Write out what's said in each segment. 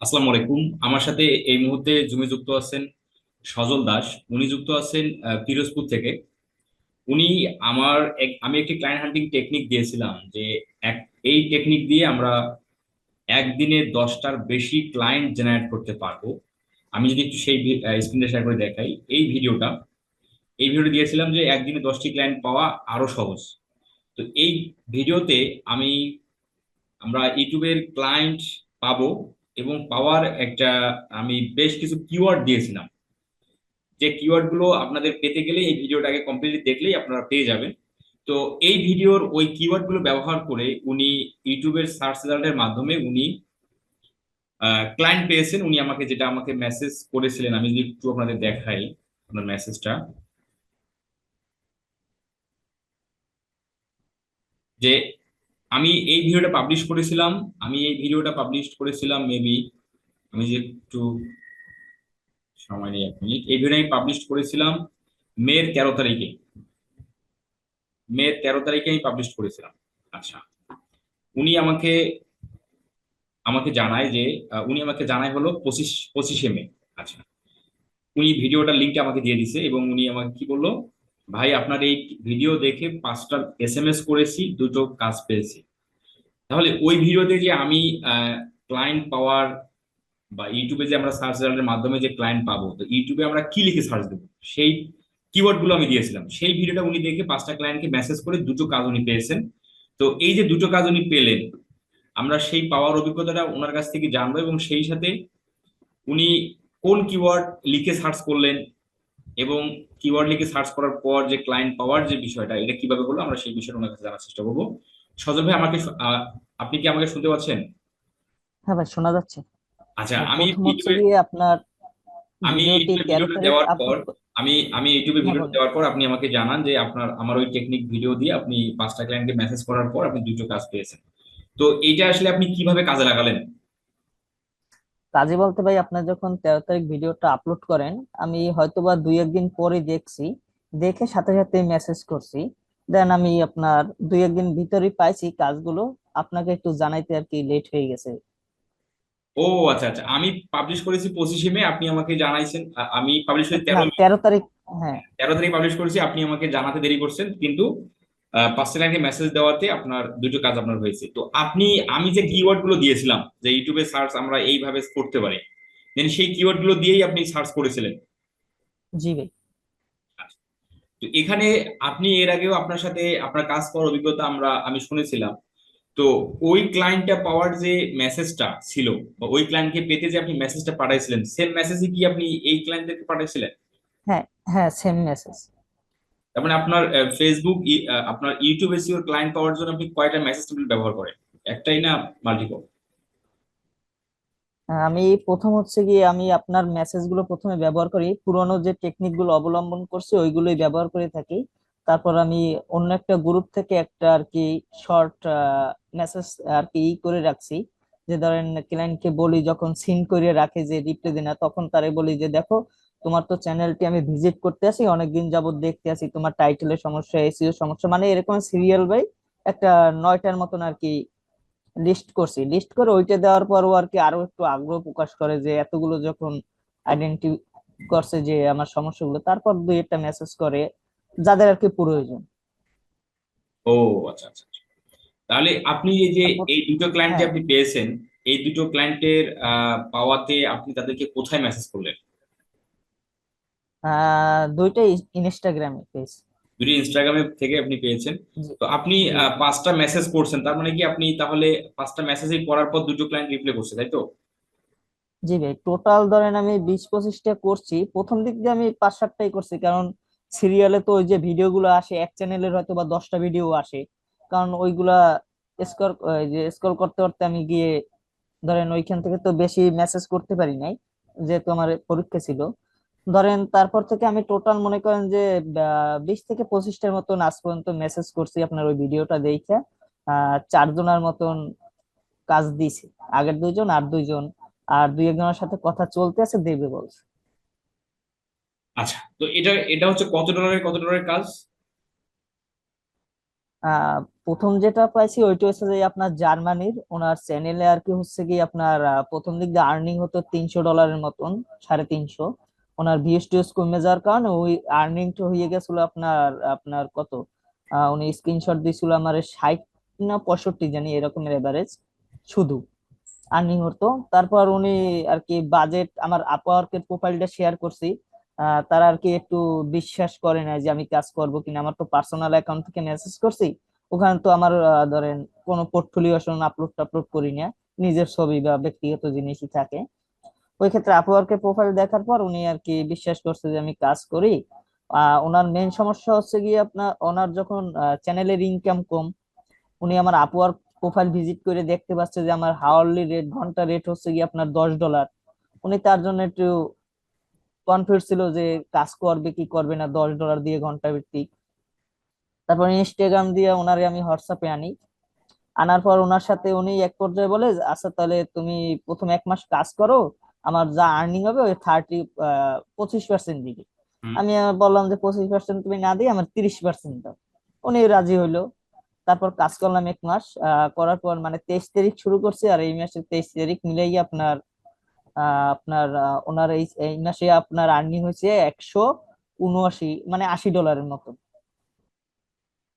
আসসালামু আলাইকুম। আমার সাথে এই মুহূর্তে জুমে যুক্ত আছেন সজল দাস। উনি যুক্ত আছেন পিরোজপুর থেকে। উনি আমার এক- আমি একটি ক্লায়েন্ট হান্টিং টেকনিক দিয়েছিলাম যে এক, এই টেকনিক দিয়ে আমরা একদিনে দশটার বেশি ক্লায়েন্ট জেনারেট করতে পারব। আমি যদি একটু সেই স্ক্রিনটা শেয়ার করে দেখাই। এই ভিডিওটা এই ভিডিওটা দিয়েছিলাম যে একদিনে দশটি ক্লায়েন্ট পাওয়া আরও সহজ। তো এই ভিডিওতে আমি, আমরা ইউটিউবের ক্লায়েন্ট পাবো। এবং পাওয়ার একটা আমি বেশ কিছু কিওয়ার্ড দিয়েছিলাম। যে কিওয়ার্ডগুলো আপনাদের পেতে গেলে এই ভিডিওটাকে কমপ্লিটলি দেখলেই আপনারা পেয়ে যাবেন। তো এই ভিডিওর ওই কিওয়ার্ডগুলো ব্যবহার করে উনি ইউটিউবের সার্চ রেজাল্টের মাধ্যমে উনি ক্লায়েন্ট পেয়েছেন। উনি আমাকে যেটা আমাকে মেসেজ করেছিলেন, আমি যদি একটু আপনাদের দেখাই আপনার মেসেজটা যে আমি এই ভিডিওটা পাবলিশ করেছিলাম, আমি এই ভিডিওটা পাবলিশ করেছিলাম মেবি আমি যে একটু সময় নেই এক মিনিট এই ভিডিও আমি পাবলিশ করেছিলাম মের তেরো তারিখে। মের তেরো তারিখে আমি পাবলিশ করেছিলাম। আচ্ছা উনি আমাকে আমাকে জানায় যে উনি আমাকে জানায় হলো পঁচিশ, পঁচিশে মে। আচ্ছা উনি ভিডিওটার লিঙ্কটা আমাকে দিয়ে দিছে এবং উনি আমাকে কি বলল? ভাই, আপনার এই ভিডিও দেখে পাঁচটা এস এম এস করেছি, দুটো কাজ পেয়েছি। তাহলে ওই ভিডিওতে যে আমি ক্লায়েন্ট পাওয়ার বা ইউটিউবে যে আমরা সার্চ রেজাল্টের মাধ্যমে যে ক্লায়েন্ট পাবো, তো ইউটিউবে আমরা কি লিখে সার্চ দেবো? সেই কিওয়ার্ডগুলো আমি দিয়েছিলাম। সেই ভিডিওটা উনি দেখে পাঁচটা ক্লায়েন্টকে মেসেজ করে দুটো কাজ উনি পেয়েছেন। তো এই যে দুটো কাজ উনি পেলেন, আমরা সেই পাওয়ার অভিজ্ঞতাটা ওনার কাছ থেকে জানব এবং সেই সাথে উনি কোন কিওয়ার্ড লিখে সার্চ করলেন এবং কিওয়ার্ড লিখে সার্চ করার পর যে ক্লায়েন্ট পাওয়ার যে বিষয়টা এটা কীভাবে হলো আমরা সেই বিষয়টা ওনার কাছে জানার চেষ্টা করব। সজল ভাই আমাকে আপনি কি আমাকে শুনতে পাচ্ছেন? হ্যাঁ ভাই শোনা যাচ্ছে। আচ্ছা আমি ইউটিউবে গিয়ে আপনার আমি দেওয়ার পর আমি আমি ইউটিউবে হ্যাঁ, ভিডিও দেওয়ার পর আপনি আমাকে জানান যে আপনার আমার ওই টেকনিক ভিডিও দিয়ে আপনি পাঁচটা ক্লায়েন্টকে মেসেজ করার পর আপনি দুটো কাজ পেয়েছেন। তো এইটা আসলে আপনি কীভাবে কাজে লাগালেন? কাজে বলতে ভাই আপনার যখন তেরো তারিখ ভিডিওটা আপলোড করেন আমি হয়তোবা দুই একদিন পরে দেখছি দেখে সাথে সাথে মেসেজ করছি। দেন আমি আপনার দুই একদিন ভিতরেই পাইছি কাজগুলো। আপনাকে একটু জানাইতে আর কি লেট হয়ে গেছে। ও আচ্ছা আচ্ছা। আমি পাবলিশ করেছি পঁচিশে মে আপনি আমাকে জানাইছেন। আমি পাবলিশ করেছি তেরো হ্যাঁ তারিখ হ্যাঁ। তেরো তারিখ পাবলিশ করেছি আপনি আমাকে জানাতে দেরি করছেন। কিন্তু পাঁচটা লাইনে মেসেজ দেওয়াতে আপনার দুটো কাজ আপনার হয়েছে। তো আপনি আমি যে কিওয়ার্ডগুলো দিয়েছিলাম যে ইউটিউবে সার্চ আমরা এইভাবে করতে পারি দেন সেই কিওয়ার্ডগুলো দিয়েই আপনি সার্চ করেছিলেন। জি ভাই। তো এখানে আপনি এর আগেও আপনার সাথে আপনার কাজ করার অভিজ্ঞতা আমরা আমি শুনেছিলাম। তো ওই ক্লায়েন্টটা পাওয়ার যে মেসেজটা ছিল বা ওই ক্লায়েন্টকে পেতে যে আপনি মেসেজটা পাঠাইছিলেন সেম মেসেজই কি আপনি এই ক্লায়েন্টদেরকে পাঠাইছিলেন? হ্যাঁ হ্যাঁ সেম মেসেজ তার মানে আপনার ফেসবুক আপনার ইউটিউব এসিওর ক্লায়েন্ট পাওয়ার জন্য আপনি কয়টা মেসেজ টেবিল ব্যবহার করেন? একটাই না মাল্টিপল আমি প্রথম হচ্ছে গিয়ে আমি আপনার মেসেজগুলো প্রথমে ব্যবহার করি। পুরোনো যে টেকনিকগুলো অবলম্বন করছি, ওইগুলোই ব্যবহার করে থাকি। তারপর আমি অন্য একটা গ্রুপ থেকে একটা আর কি শর্ট মেসেজ আর কি ই করে রাখছি। যে ধরেন ক্লায়েন্টকে বলি, যখন সিন করে রাখে যে রিপ্লাই দেয় না তখন তারে বলি যে, দেখো তোমার তো চ্যানেলটি আমি ভিজিট করতে আসি অনেকদিন যাবত দেখতে আসি তোমার টাইটেলের সমস্যা এসিও সমস্যা মানে এরকম সিরিয়াল বাই একটা নয়টার মতন আর কি লিস্ট করছি লিস্ট করে ওইটা দেওয়ার পর ও আর কি আরও একটু আগ্রহ প্রকাশ করে যে এতগুলো যখন আইডেন্টি করছে যে আমার সমস্যাগুলো তারপর দুই একটা মেসেজ করে যাদের আর কি প্রয়োজন ও আচ্ছা আচ্ছা আচ্ছা। তাহলে আপনি এই যে এই দুটো ক্লায়েন্ট যে হ্যাঁ। আপনি পেয়েছেন এই দুটো ক্লায়েন্টের পাওয়াতে আপনি তাদেরকে কোথায় মেসেজ করলেন আহ দুইটাই ইনস্টাগ্রামে পেজ দুটো ইনস্টাগ্রামে থেকে আপনি পেয়েছেন। তো আপনি পাঁচটা মেসেজ করছেন তার মানে কি আপনি তাহলে পাঁচটা মেসেজই করার পর দুটো ক্লায়েন্ট রিপ্লাই করছে তাই তো? জি ভাই টোটাল ধরেন আমি বিশ পঁচিশটা করছি। প্রথম দিক দিয়ে আমি পাঁচ সাতটাই করছি কারণ সিরিয়ালে তো ওই যে ভিডিও গুলো আসে এক চ্যানেলের হয়তো বা দশটা ভিডিও আসে। কারণ ওইগুলা স্কোর যে স্ক্রল করতে করতে আমি গিয়ে ধরেন ওইখান থেকে তো বেশি মেসেজ করতে পারি নাই যেহেতু আমার পরীক্ষা ছিল। ধরেন তারপর থেকে আমি টোটাল মনে করেন যে বিশ থেকে পঁচিশটার মতন আজ পর্যন্ত মেসেজ করছি আপনার ওই ভিডিওটা দেখে। চারজনের মতন কাজ দিছি আগের দুইজন আর দুইজন। আর দুই একজনের সাথে কথা চলতে আছে দেবে বলছে। আচ্ছা তো এটা এটা হচ্ছে কত ডলারের কত ডলারের কাজ? প্রথম যেটা পাইছি ওইটা হচ্ছে যে আপনার জার্মানির ওনার চ্যানেলে আর কি হচ্ছে কি আপনার প্রথম দিক দিয়ে আর্নিং হতো তিনশো ডলারের মতন সাড়ে তিনশো। ওনার ভিএসটিএস কমে যাওয়ার কারণে ওই আর্নিংটা হয়ে গেছিল আপনার আপনার কত? উনি স্ক্রিনশট দিয়েছিল আমার ষাট না পঁয়ষট্টি, জানি এরকমের এভারেজ শুধু আর্নিং হতো। তারপর উনি আর কি বাজেট আমার আপওয়ার্কের প্রোফাইলটা শেয়ার করছি। তারা আর কি একটু বিশ্বাস করে না যে আমি কাজ করব কিনা। আমার তো পার্সোনাল অ্যাকাউন্ট থেকে মেসেজ করছি। ওখানে তো আমার ধরেন কোনো পোর্টফোলিও আসলে আপলোড টাপলোড করি না। নিজের ছবি বা ব্যক্তিগত জিনিসই থাকে। ওই ক্ষেত্রে আপওয়ার্কের প্রোফাইল দেখার পর উনি আর কি বিশ্বাস করছে যে আমি কাজ করি। ওনার মেন সমস্যা হচ্ছে গিয়ে আপনার, ওনার যখন চ্যানেলের ইনকাম কম, উনি আমার আপওয়ার্ক প্রোফাইল ভিজিট করে দেখতে পাচ্ছে যে আমার হাওয়ারলি রেট ঘণ্টা রেট হচ্ছে গিয়ে আপনার দশ ডলার উনি তার জন্য একটু কনফিউজ ছিল যে কাজ করবে কি করবে না, দশ ডলার দিয়ে ঘণ্টা ভিত্তিক। তারপর ইনস্টাগ্রাম দিয়ে ওনারে আমি হোয়াটসঅ্যাপে আনি। আনার পর ওনার সাথে উনি এক পর্যায়ে বলে আচ্ছা তাহলে তুমি প্রথম এক মাস কাজ করো আমার যা আর্নিং হবে ওই থার্টি পঁচিশ পার্সেন্ট দিকে আমি বললাম যে পঁচিশ পার্সেন্ট তুমি না দিয়ে আমার তিরিশ পার্সেন্ট দাও। উনি রাজি হইল। তারপর কাজ করলাম এক মাস করার পর মানে তেইশ তারিখ শুরু করছে আর এই মাসের তেইশ তারিখ মিলেই আপনার আপনার ওনার এই এই মাসে আপনার আর্নিং হয়েছে একশো উনআশি মানে আশি ডলারের মতো।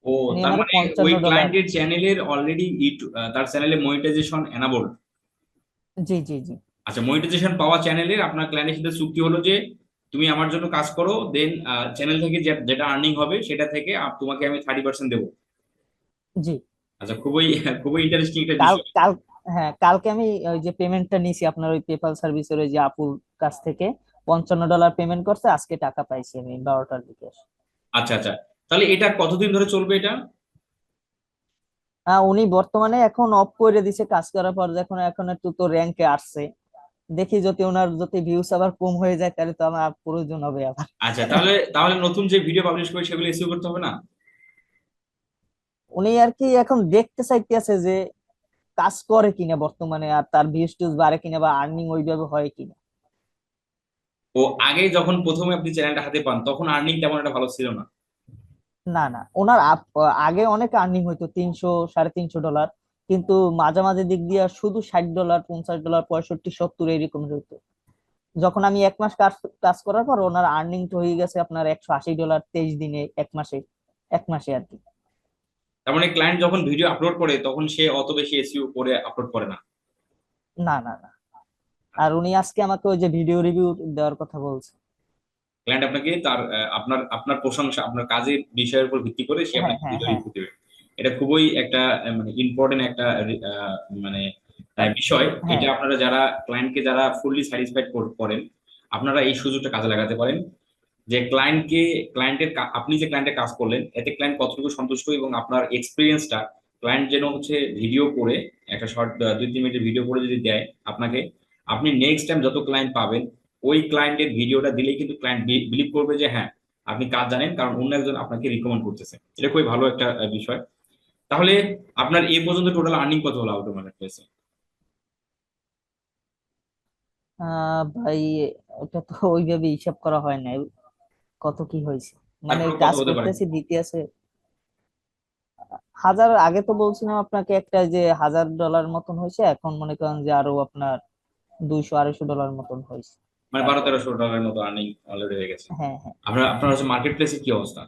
ও তার মানে ওই। ক্লায়েন্টের চ্যানেলের অলরেডি তার চ্যানেলে মনিটাইজেশন এনাবল জি জি জি। আচ্ছা মনিটাইজেশন পাওয়া চ্যানেলের আপনার ক্লায়েন্টের সাথে চুক্তি হলো যে তুমি আমার জন্য কাজ করো দেন চ্যানেল থেকে যেটা আর্নিং হবে সেটা থেকে তোমাকে আমি থার্টি পার্সেন্ট দেবো। জি। আচ্ছা খুবই খুবই ইন্টারেস্টিং একটা কাল বিষয় হ্যাঁ কালকে আমি ওই যে পেমেন্টটা নিয়েছি আপনার ওই পেপাল সার্ভিসের ওই যে আপুর কাছ থেকে। পঞ্চান্ন ডলার পেমেন্ট করছে আজকে টাকা পাইছি আমি বারোটার দিকে। আচ্ছা আচ্ছা তাহলে এটা কতদিন ধরে চলবে এটা? উনি বর্তমানে এখন অফ করে দিছে কাজ করার পর যখন এখন একটু তো র্যাঙ্কে আসছে। দেখি যদি ওনার যদি ভিউস আবার কম হয়ে যায় তাহলে তো আমার প্রয়োজন হবে আবার। আচ্ছা তাহলে তাহলে নতুন যে ভিডিও পাবলিশ করে সেগুলো এসিও করতে হবে না? উনি আর কি এখন দেখতে চাইতেছে যে কাজ করে কিনা বর্তমানে আর তার ভিউস টিউজ বাড়ে কিনা বা আর্নিং ওইভাবে হয় কিনা। ও আগে যখন প্রথমে আপনি চ্যানেলটা হাতে পান তখন আর্নিং তেমন একটা ভালো ছিল না? না না ওনার আগে অনেক আর্নিং হইতো তিনশো সাড়ে তিনশো ডলার কিন্তু মাঝামাঝি দিক দিয়ে শুধু ষাট ডলার পঞ্চাশ ডলার পঁয়ষট্টি সত্তর এরকম হইতো যখন আমি এক মাস কাজ কাজ করার পর ওনার আর্নিং তো হয়ে গেছে আপনার একশো আশি ডলার তেইশ দিনে এক মাসে এক মাসে আর কি। তার মানে ক্লায়েন্ট যখন ভিডিও আপলোড করে তখন সে অত বেশি এসইও করে আপলোড করে না? না না না। আর উনি আজকে আমাকে ওই যে ভিডিও রিভিউ দেওয়ার কথা বলছে। ক্লায়েন্ট আপনাকে তার আপনার আপনার প্রশংসা আপনার কাজের বিষয়ের উপর ভিত্তি করে সে হ্যাঁ, আপনাকে হ্যাঁ, ভিডিও হ্যাঁ। রিভিউ দেবে। এটা খুবই একটা মানে ইম্পর্টেন্ট একটা মানে বিষয়। হ্যাঁ। এটা আপনারা যারা ক্লায়েন্টকে যারা ফুললি স্যাটিসফাইড করেন আপনারা এই সুযোগটা কাজে লাগাতে পারেন। যে ক্লায়েন্টকে ক্লায়েন্টের আপনি যে ক্লায়েন্টের কাজ করলেন এতে ক্লায়েন্ট কতটুকু সন্তুষ্ট এবং আপনার এক্সপিরিয়েন্সটা ক্লায়েন্ট যেন হচ্ছে ভিডিও করে একটা শর্ট দুই তিন মিনিটের ভিডিও করে যদি দেয় আপনাকে আপনি নেক্সট টাইম যত ক্লায়েন্ট পাবেন ওই ক্লায়েন্টের ভিডিওটা দিলেই কিন্তু ক্লায়েন্ট বিলিভ করবে যে হ্যাঁ আপনি কাজ জানেন কারণ অন্য একজন আপনাকে রিকমেন্ড করতেছে। এটা খুবই ভালো একটা বিষয়। তাহলে আপনার এ পর্যন্ত টোটাল আর্নিং কত হলো আউট মার্কেট প্লেসে ভাই ওটা তো ওইভাবে হিসাব করা হয় নাই। কত কি হয়েছে? মানে কাজ? করতেছি দিতে আছে। হাজার আগে তো বলছিলাম আপনাকে একটা যে হাজার ডলার মতন হয়েছে এখন মনে করেন যে আরও আপনার দুইশো আড়াইশো ডলার মতন হয়েছে। মানে বারো তেরোশো ডলারের মতো আর্নিং অলরেডি হয়ে গেছে। হ্যাঁ হ্যাঁ। আপনার আপনার হচ্ছে মার্কেট প্লেসে কি অবস্থা?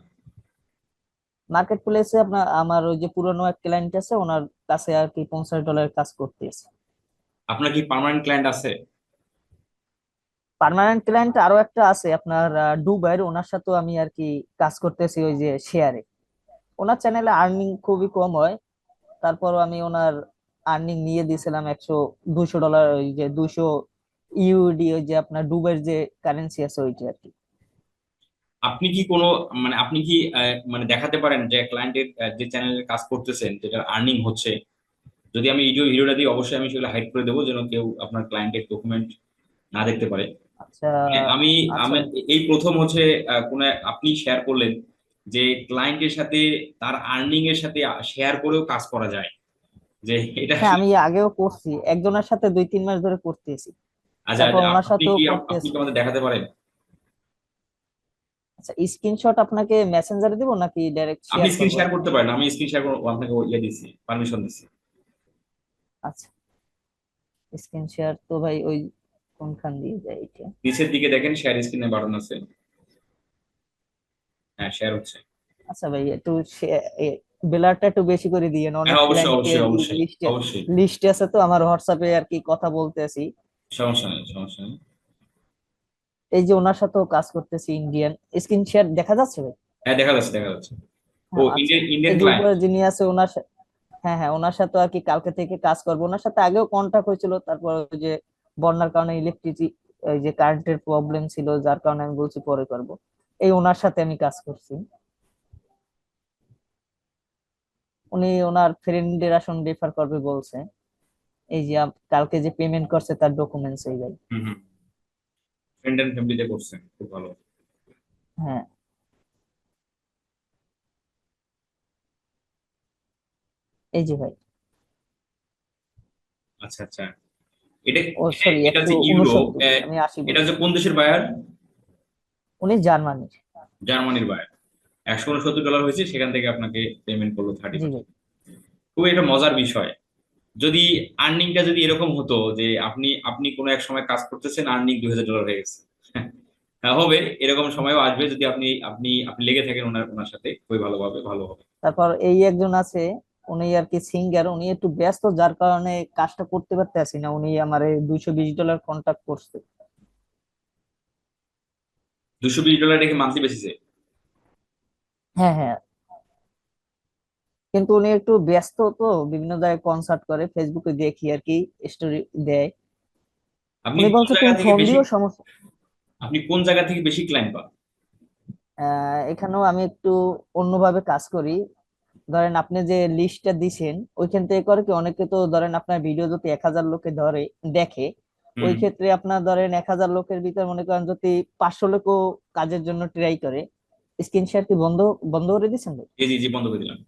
মার্কেট প্লেসে আপনার আমার ওই যে পুরনো এক ক্লায়েন্ট আছে ওনার কাছে আর কি পঞ্চাশ ডলারের কাজ করতেছে। আপনার কি পার্মানেন্ট ক্লায়েন্ট আছে? পার্মানেন্ট ক্লায়েন্ট আরও একটা আছে আপনার আহ, দুবাইয়ের ওনার সাথেও আমি আর কি কাজ করতেছি ওই যে শেয়ারে ওনার চ্যানেলে আর্নিং খুবই কম হয় তারপরও আমি ওনার আর্নিং নিয়ে দিয়েছিলাম একশো দুশো ডলার ওই যে দুশো ইউডি ওই যে আপনার দুবাইয়ের যে কারেন্সি আছে ওইটা আর কি। আপনি কি কোনো মানে আপনি কি মানে দেখাতে পারেন যে ক্লায়েন্টের যে চ্যানেলে কাজ করতেছেন যেটা আর্নিং হচ্ছে? যদি আমি ভিডিও ভিডিওটা দিই অবশ্যই আমি সেগুলো হাইড করে দেবো যেন কেউ আপনার ক্লায়েন্টের ডকুমেন্ট না দেখতে পারে। আচ্ছা মানে আমি আচ্ছা। আমি এই প্রথম হচ্ছে কোনো আপনি শেয়ার করলেন যে ক্লায়েন্টের সাথে তার আর্নিং এর সাথে শেয়ার করেও কাজ করা যায়। যে এটা হ্যাঁ আমি আগেও করছি। একজনের সাথে দুই তিন মাস ধরে করতেছি। আচ্ছা আচ্ছা। আপনি কি আমাদের দেখাতে পারেন? আচ্ছা স্ক্রিনশট আপনাকে মেসেঞ্জারে দিব নাকি ডাইরেক্ট আপনি স্ক্রিন করব? শেয়ার করতে পারেন আমি স্ক্রিন শেয়ার আপনাকে ইয়ে দিচ্ছি পারমিশন দিচ্ছি আচ্ছা। স্ক্রিন শেয়ার তো ভাই ওই কোনখান দিয়ে যায় এটা? নিচের দিকে দেখেন শেয়ার স্ক্রিনে বাটন আছে। হ্যাঁ শেয়ার হচ্ছে। আচ্ছা ভাই একটু বেলারটা একটু বেশি করে দিয়ে অনেক হ্যাঁ অবশ্যই অবশ্যই অবশ্যই লিস্টে লিস্টে আছে তো আমার হোয়াটসঅ্যাপে আর কি কথা বলতেছি। সমস্যা নেই সমস্যা নেই। এই যে ওনার সাথেও কাজ করতেছি ইন্ডিয়ান স্ক্রিন শেয়ার দেখা যাচ্ছে ভাই? হ্যাঁ দেখা যাচ্ছে দেখা যাচ্ছে। ও হ্যাঁ, আচ্ছা। ইন্ডিয়ান ইন্ডিয়ান ক্লায়েন্ট যিনি আছে ওনার হ্যাঁ হ্যাঁ ওনার সাথে আর কি কালকে থেকে কাজ করব। ওনার সাথে আগেও কন্ট্যাক্ট হয়েছিল তারপর ওই যে বন্যার কারণে ইলেকট্রিসি এই যে কারেন্টের প্রবলেম ছিল যার কারণে আমি বলছি পরে করব। এই ওনার সাথে আমি কাজ করছি। উনি ওনার ফ্রেন্ডের আসন রেফার করবে বলছে। এই যে কালকে যে পেমেন্ট করছে তার ডকুমেন্টস এই হুম। ফ্রেন্ড এন্ড ফ্যামিলিতে করছেন খুব ভালো। হ্যাঁ। এই যে ভাই। আচ্ছা আচ্ছা। এটা ও সরি এটা হচ্ছে ইউরো এটা। হচ্ছে কোন দেশের বায়ার উনি জার্মানির। জার্মানির বায়ার একশো উনসত্তর ডলার হয়েছে সেখান থেকে আপনাকে পেমেন্ট করল থার্টি খুবই একটা মজার বিষয়। যদি আর্নিংটা যদি এরকম হতো যে আপনি আপনি কোনো এক সময় কাজ করতেছেন আর্নিং দুই হাজার ডলার হয়ে গেছে। হ্যাঁ হবে এরকম সময়ও আসবে যদি আপনি আপনি আপনি লেগে থাকেন ওনার ওনার সাথে খুবই ভালোভাবে ভালো হবে। তারপর এই একজন আছে উনি আর কি সিঙ্গার উনি একটু ব্যস্ত যার কারণে কাজটা করতে পারতেছি না। উনি আমার দুইশো বিশ ডলার কন্ট্যাক্ট করছে। দুশো বিশ ডলার রেখে মান্থলি বেসিসে হ্যাঁ হ্যাঁ। কিন্তু উনি একটু ব্যস্ত তো বিভিন্ন জায়গায় কনসার্ট করে ফেসবুকে দেখি আর কি স্টোরি দেয়। আপনি উনি কোন বলছে জায়গা থেকে ফোন সমস্যা আপনি কোন জায়গা থেকে বেশি ক্লায়েন্ট পান? এখানেও আমি একটু অন্যভাবে কাজ করি। ধরেন আপনি যে লিস্টটা দিছেন ওইখান থেকে করে কি অনেকে তো ধরেন আপনার ভিডিও যদি এক হাজার লোকে ধরে দেখে ওই ক্ষেত্রে আপনার ধরেন এক হাজার লোকের ভিতর মনে করেন যদি পাঁচশো লোকও কাজের জন্য ট্রাই করে স্ক্রিন শেয়ার কি বন্ধ বন্ধ করে দিচ্ছেন জি জি বন্ধ করে দিলাম।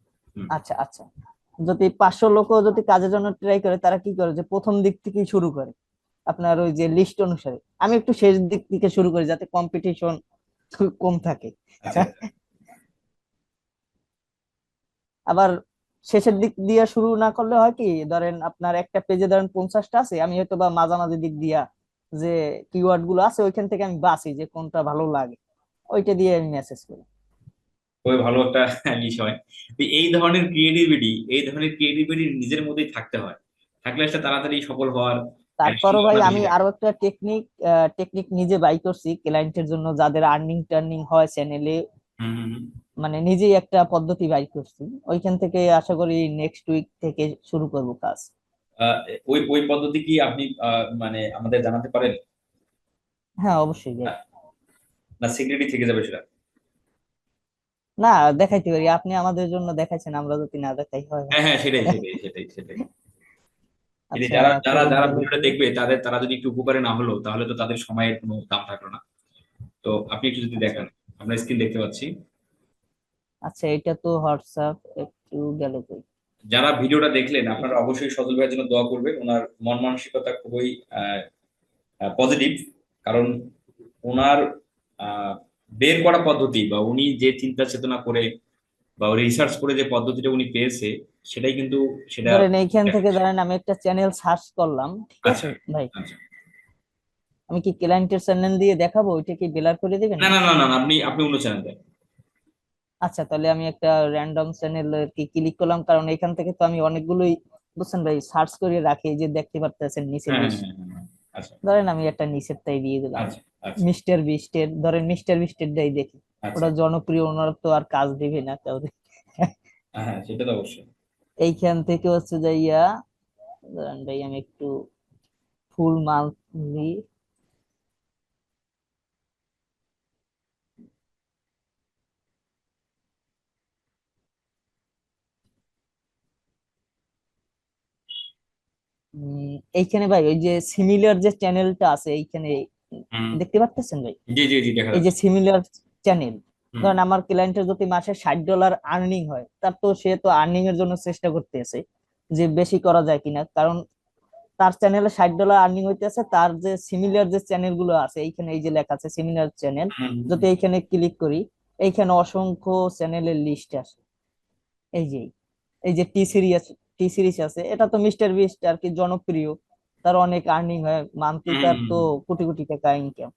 আচ্ছা আচ্ছা। যদি পাঁচশো লোক যদি কাজের জন্য ট্রাই করে তারা কি করে? যে প্রথম দিক থেকেই শুরু করে। আপনার ওই যে লিস্ট অনুসারে। আমি একটু শেষ দিক থেকে শুরু করি যাতে কম্পিটিশন কম থাকে। আচ্ছা। আবার শেষের দিক দিয়ে শুরু না করলে হয় কি? ধরেন আপনার একটা পেজে ধরেন পঞ্চাশটা আছে আমি হয়তো বা মাঝামাঝি দিক দিয়া যে কিওয়ার্ডগুলো আছে ওইখান থেকে আমি বাছি যে কোনটা ভালো লাগে। ওইটা দিয়ে আমি মেসেজ করি। খুবই ভালো একটা বিষয়। তো এই ধরনের ক্রিয়েটিভিটি এই ধরনের ক্রিয়েটিভিটি নিজের মধ্যেই থাকতে হয়। থাকলে একটা তাড়াতাড়ি সফল হওয়ার তারপরও ভাই আমি আরও একটা টেকনিক টেকনিক নিজে বাই করছি ক্লায়েন্টের জন্য। যাদের আর্নিং টার্নিং হয় চ্যানেলে। মানে নিজেই একটা পদ্ধতি বাই করছি। ওইখান থেকে আশা করি নেক্সট উইক থেকে শুরু করব কাজ। ওই ওই পদ্ধতি কি আপনি মানে আমাদের জানাতে পারেন? হ্যাঁ অবশ্যই না সিক্রেটই থেকে যাবে সেটা? না দেখাইতে পারি। আপনি আমাদের জন্য দেখাইছেন আমরা যদি না দেখাই হয় হ্যাঁ হ্যাঁ সেটাই সেটাই সেটাই সেটাই। আচ্ছা যারা যারা যারা ভিডিওটা দেখবে তাদের তারা যদি একটু উপকারে না হলো তাহলে তো তাদের সময়ের কোনো দাম থাকল না। তো আপনি একটু যদি দেখান আমরা স্ক্রিন দেখতে পাচ্ছি। আচ্ছা এটা তো হোয়াটসঅ্যাপ একটু গেল কই যারা ভিডিওটা দেখলেন আপনারা অবশ্যই সজল ভাইয়ের জন্য দোয়া করবেন। ওনার মন মানসিকতা খুবই পজিটিভ কারণ ওনার আহ, বের করা পদ্ধতি বা উনি যে চিন্তা চেতনা করে বা রিসার্চ করে যে পদ্ধতিটা উনি পেয়েছে সেটাই কিন্তু সেটা ধরেন এইখান থেকে ধরেন আমি একটা চ্যানেল সার্চ করলাম ঠিক আছে? আচ্ছা। ভাই। আচ্ছা। আমি কি ক্লায়েন্টের চ্যানেল দিয়ে দেখাবো? ওইটা কি বেলার করে দিবেন? না না না না আপনি আপনি অন্য চ্যানেল দেন। আচ্ছা তাহলে আমি একটা র্যান্ডম চ্যানেল কি ক্লিক করলাম? কারণ এখান থেকে তো আমি অনেকগুলোই বুঝছেন ভাই সার্চ করে রাখি যে দেখতে পারতেছেন নিচে হ্যাঁ হ্যাঁ। হ্যাঁ, আচ্ছা। ধরেন আমি একটা নিচেরটাই দিয়ে দিলাম। মিস্টার বিস্টের ধরেন মিস্টার বিস্টেরটাই দেখি। আচ্ছা। ওটা জনপ্রিয় ওনার তো আর কাজ দিবে না কাউকে হ্যাঁ সেটা তো অবশ্যই। এইখান থেকে হচ্ছে যাইয়া ধরেন ভাই আমি একটু ফুল মান্থলি এইখানে ভাই ওই যে সিমিলার যে চ্যানেলটা আছে এইখানে দেখতে পাচ্ছেন ভাই? জি জি জি দেখা এই যে সিমিলার চ্যানেল। ধরেন আমার ক্লায়েন্টের যদি মাসে ষাট ডলার আর্নিং হয় তার তো সে তো আর্নিং এর জন্য চেষ্টা করতেছে যে বেশি করা যায় কিনা। কারণ তার চ্যানেলে ষাট ডলার আর্নিং হইতেছে তার যে সিমিলার যে চ্যানেলগুলো আছে এইখানে এই যে লেখা আছে সিমিলার চ্যানেল যদি এইখানে ক্লিক করি এইখানে অসংখ্য চ্যানেলের লিস্ট আসে। এই যে এই যে টি সিরিজ টি সিরিজ আছে এটা তো মিস্টার বিস্ট আর কি জনপ্রিয়। তার অনেক আর্নিং হয় মান্থলি তার তো কোটি কোটি টাকা ইনকাম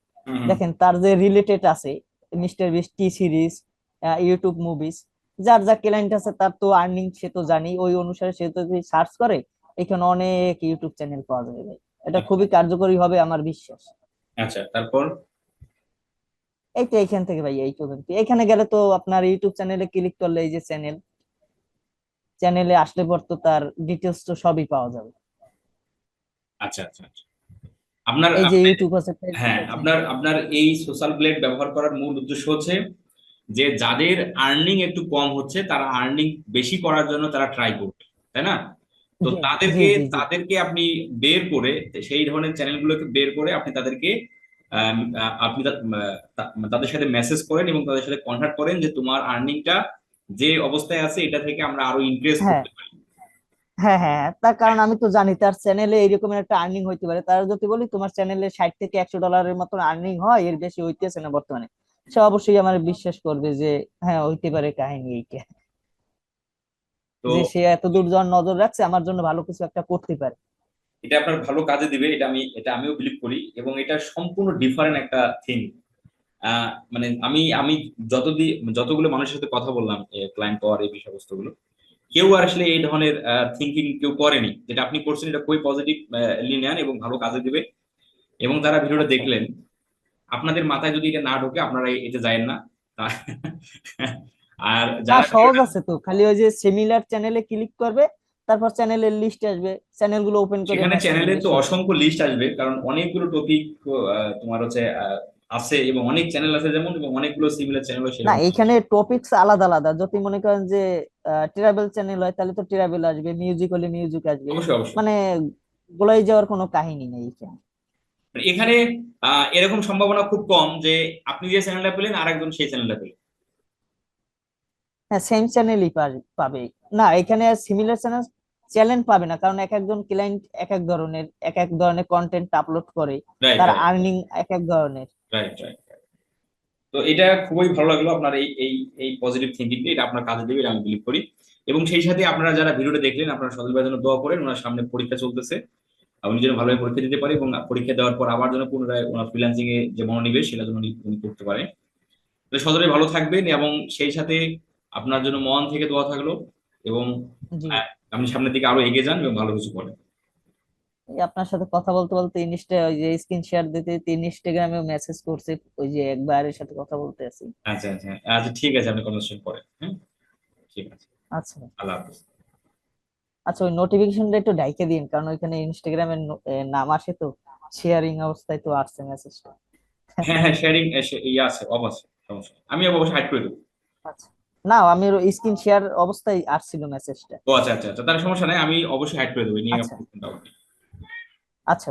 দেখেন তার যে রিলেটেড আছে Mister Beast T Series YouTube movies যার যা ক্লায়েন্ট আছে তার তো আর্নিং সে তো জানি ওই অনুসারে সে তো যদি সার্চ করে এখানে অনেক ইউটিউব চ্যানেল পাওয়া যাবে ভাই। এটা খুবই কার্যকরী হবে আমার বিশ্বাস। আচ্ছা তারপর? এই তো এইখান থেকে ভাই এই পর্যন্ত। এখানে গেলে তো আপনার ইউটিউব চ্যানেলে ক্লিক করলে এই যে চ্যানেল চ্যানেলে আসলে পর তো তার ডিটেলস তো সবই পাওয়া যাবে। আচ্ছা আচ্ছা আচ্ছা আপনার এই যে ইউটিউব আছে হ্যাঁ আপনার আপনার এই সোশ্যাল ব্লেড ব্যবহার করার মূল উদ্দেশ্য হচ্ছে যে যাদের আর্নিং একটু কম হচ্ছে তারা আর্নিং বেশি করার জন্য তারা ট্রাই করবে তাই না তো তাদেরকে। তাদেরকে আপনি বের করে সেই ধরনের চ্যানেলগুলোকে বের করে আপনি তাদেরকে আপনি তাদের সাথে মেসেজ করেন এবং তাদের সাথে কন্ট্যাক্ট করেন যে তোমার আর্নিংটা যে অবস্থায় আছে এটা থেকে আমরা আরও ইনক্রিজ হ্যাঁ। করতে পারি হ্যাঁ হ্যাঁ তার কারণ আমি তো জানি তার চ্যানেলে এইরকম একটা আর্নিং হইতে পারে। তার যদি বলি তোমার চ্যানেলে ষাট থেকে একশো ডলারের মতন আর্নিং হয় এর বেশি হইতেছে না বর্তমানে। সে অবশ্যই আমার বিশ্বাস করবে যে হ্যাঁ হইতে পারে কাহিনী এইটা। যে সে এত দূর যখন নজর রাখছে আমার জন্য ভালো কিছু একটা করতে পারে। এটা আপনার ভালো কাজে দিবে এটা আমি এটা আমিও বিলিভ করি এবং এটা সম্পূর্ণ ডিফারেন্ট একটা থিং মানে আমি আমি যতদিন যতগুলো মানুষের সাথে কথা বললাম ক্লায়েন্ট পাওয়ার এই বিষয়বস্তুগুলো কেউ আর আসলে এই ধরনের থিঙ্কিং কেউ করেনি। যেটা আপনি করছেন এটা খুবই পজিটিভ নেন এবং ভালো কাজে দিবে। এবং যারা ভিডিওটা। দেখলেন আপনাদের মাথায় যদি এটা না ঢোকে আপনারা এতে যায়েন না। আর যারা সহজ আছে তো। খালি ওই যে সিমিলার চ্যানেলে ক্লিক করবে তারপর চ্যানেলের লিস্ট আসবে চ্যানেলগুলো ওপেন করে message চ্যানেলে তো অসংখ্য লিস্ট আসবে কারণ অনেকগুলো টপিক তোমার হচ্ছে আছে এবং অনেক চ্যানেল আছে যেমন এবং অনেকগুলো সিমিলার না এখানে টপিকস আলাদা আলাদা। যদি মনে করেন যে ট্রাভেল চ্যানেল হয় তাহলে তো ট্রাভেল আসবে মিউজিক হলে মিউজিক আসবে। মানে গোলাই যাওয়ার কোনো কাহিনী নেই এখানে। মানে এখানে এরকম সম্ভাবনা খুব কম যে আপনি যে চ্যানেলটা পেলেন আরেকজন সেই চ্যানেলটা পেলেন। হ্যাঁ সেম চ্যানেলই পাবে। না এখানে সিমিলার চ্যানেল চ্যানেল পাবে না। কারণ এক একজন ক্লায়েন্ট এক এক ধরনের এক এক ধরনের কন্টেন্ট আপলোড করে। তার আর্নিং এক এক ধরনের। রাইট রাইট তো এটা খুবই ভালো লাগল আপনার এই এই এই পজিটিভ থিঙ্কিং এটা আপনার কাজে দেবে আমি বিলিভ করি। এবং সেই সাথে আপনারা যারা ভিডিওটা দেখলেন আপনারা সদল ভাইয়ের জন্য দোয়া করেন ওনার সামনে পরীক্ষা চলতেছে। উনি যেন ভালোভাবে পরীক্ষা দিতে পারে এবং পরীক্ষা দেওয়ার পর আবার যেন পুনরায় ওনার ফ্রিল্যান্সিং এ যে মনোনিবেশ সেটা যেন উনি করতে পারে সদরে ভালো থাকবেন এবং সেই সাথে আপনার জন্য মন থেকে দোয়া থাকল এবং। আপনি সামনের দিকে আরও এগিয়ে যান এবং ভালো কিছু করেন। আপনার সাথে কথা বলতে বলতে ইনস্টা ওই যে স্ক্রিন শেয়ার দিতে দিতে ইনস্টাগ্রামেও মেসেজ করছে ওই যে এক ভাইয়ের সাথে কথা বলতে আছি। আচ্ছা আচ্ছা। আচ্ছা ঠিক আছে আপনি কনভারসেশন করেন হ্যাঁ ঠিক আছে। আচ্ছা। আল্লাহ হাফিজ। আচ্ছা ওই নোটিফিকেশনটা একটু ঢাইকে দিন কারণ ওইখানে ইনস্টাগ্রামের নাম আসে তো শেয়ারিং অবস্থায় তো আসছে মেসেজটা হ্যাঁ হ্যাঁ শেয়ারিং ইয়ে আছে সমস্যা আমি অবশ্যই হাইড করে দেবো। আচ্ছা। না আমি স্ক্রিন শেয়ার অবস্থায় আসছিল মেসেজটা ও আচ্ছা আচ্ছা আচ্ছা তার সমস্যা নাই আমি অবশ্যই হাইড করে দেবো নিয়ে আচ্ছা। আপনার চিন্তা করবেন না। আচ্ছা